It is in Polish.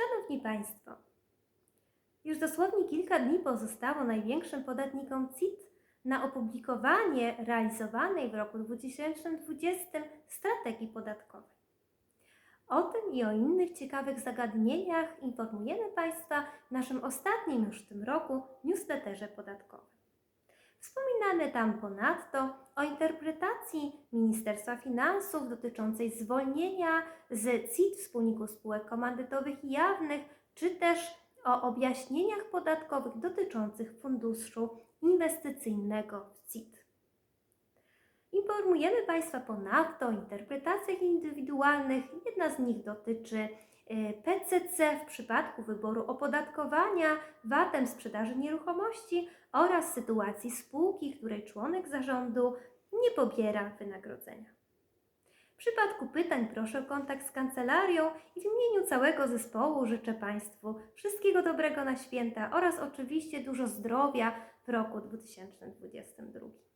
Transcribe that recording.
Szanowni Państwo, już dosłownie kilka dni pozostało największym podatnikom CIT na opublikowanie realizowanej w roku 2020 strategii podatkowej. O tym i o innych ciekawych zagadnieniach informujemy Państwa w naszym ostatnim już w tym roku newsletterze podatkowym. Wspominamy tam ponadto o interpretacji Ministerstwa Finansów dotyczącej zwolnienia z CIT wspólników spółek komandytowych i jawnych, czy też o objaśnieniach podatkowych dotyczących funduszu inwestycyjnego w CIT. Informujemy Państwa ponadto o interpretacjach indywidualnych. Jedna z nich dotyczy y, PCC w przypadku wyboru opodatkowania VAT-em sprzedaży nieruchomości oraz sytuacji spółki, której członek zarządu nie pobiera wynagrodzenia. W przypadku pytań proszę o kontakt z kancelarią i w imieniu całego zespołu życzę Państwu wszystkiego dobrego na święta oraz oczywiście dużo zdrowia w roku 2022.